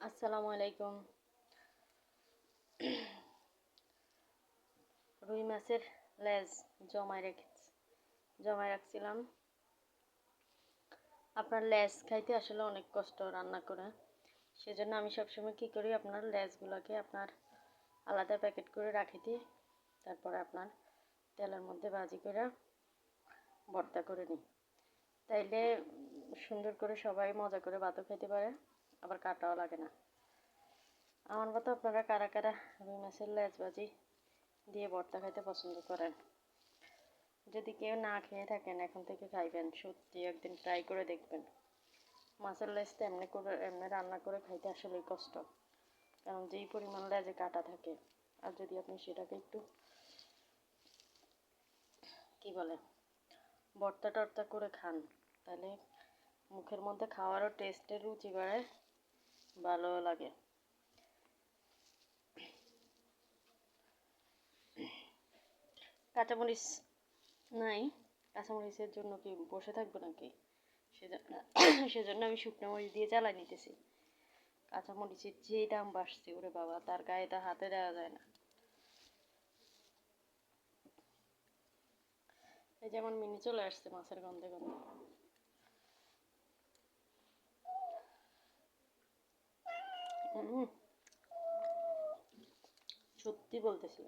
আসসালামু আলাইকুম। রুই মাছের লেজ জমায় রেখে জমায় রাখছিলাম। আপনার লেজ খাইতে আসলে অনেক কষ্ট রান্না করে। সেজন্য আমি সবসময় কি করি, আপনার লেজগুলোকে আপনার আলাদা প্যাকেট করে রাখি দিই তারপরে আপনার তেলের মধ্যে ভাজি করে ভর্তা করে নিই। তাইলে সুন্দর করে সবাই মজা করে ভাতও খেতে পারে। আবার কাটাও লাগে না। আমার মতো আপনারা কারা কারা রুই মাছের লেজ ভাজি দিয়ে ভর্তা খাইতে পছন্দ করেন? যদি কেউ না খেয়ে থাকেন, এখন থেকে খাইবেন। সত্যি একদিন ট্রাই করে দেখবেন। মাছের লেজটা এমনি করে, এমনি রান্না করে খাইতে আসলেই কষ্ট। কারণ যেই পরিমাণ লেজে কাটা থাকে, আর যদি আপনি সেটাকে একটু কি বলে, ভর্তা টর্তা করে খান, তাহলে মুখের মধ্যে খাওয়ারও টেস্টের রুচি বাড়ে। ভালো লাগে। কাঁচামরিচ নাই। কাঁচামরিচের জন্য কি বসে থাকব নাকি? সেজন্য সেজন্য আমি শুকনো মরিচ দিয়ে জ্বালাই নিতেছি। কাঁচামরিচের যে দাম বাড়ছে, ওরে বাবা, তার গায়ে তা হাতে দেওয়া যায় না। এই যেমন মিনি চলে আসছে মাছের গন্ধে গন্ধে। সত্যি বলতেছি